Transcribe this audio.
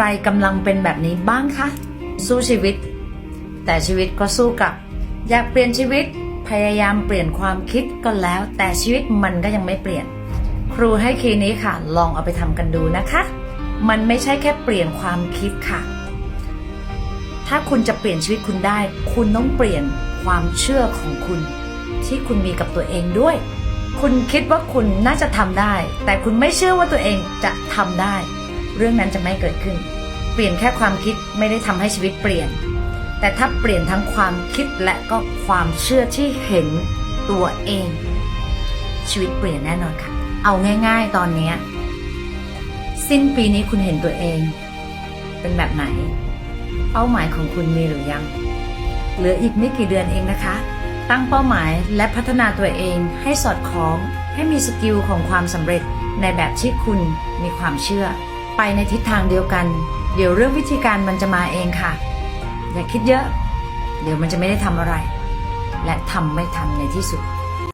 รกำลังเป็นแบบนี้บ้างคะ สู้ชีวิต แต่ชีวิตก็สู้กลับ อยากเปลี่ยนชีวิตพยายามเปลี่ยนความคิดก็แล้ว แต่ชีวิตมันก็ยังไม่เปลี่ยน ครูให้คีย์นี้ค่ะ ลองเอาไปทำกันดูนะคะ มันไม่ใช่แค่เปลี่ยนความคิดค่ะ ถ้าคุณจะเปลี่ยนชีวิตคุณได้ คุณต้องเปลี่ยนความเชื่อของคุณ ที่คุณมีกับตัวเองด้วย คุณคิดว่าคุณน่าจะทำได้ แต่คุณไม่เชื่อว่าตัวเองจะทำได้ เรื่องนั้นจะไม่เกิดขึ้น เปลี่ยนแค่ความคิดไม่ได้ทำให้ชีวิตเปลี่ยน แต่ถ้าเปลี่ยนทั้งความคิดและก็ความเชื่อที่เห็นตัวเอง ชีวิตเปลี่ยนแน่นอนค่ะ เอาง่าย ๆ ตอนนี้สิ้นปีนี้คุณเห็นตัวเอง เป็นแบบไหน เป้าหมายของคุณมีหรือยัง เหลืออีกไม่กี่เดือนเองนะคะ ตั้งเป้าหมายและพัฒนาตัวเองให้สอดคล้อง ให้มีสกิลของความสำเร็จในแบบที่คุณมีความเชื่อ ไปในทิศทางเดียวกัน เดี๋ยวเรื่องวิธีการมันจะมาเองค่ะ อย่าคิดเยอะ เดี๋ยวมันจะไม่ได้ทำอะไร และทำไม่ทันในที่สุด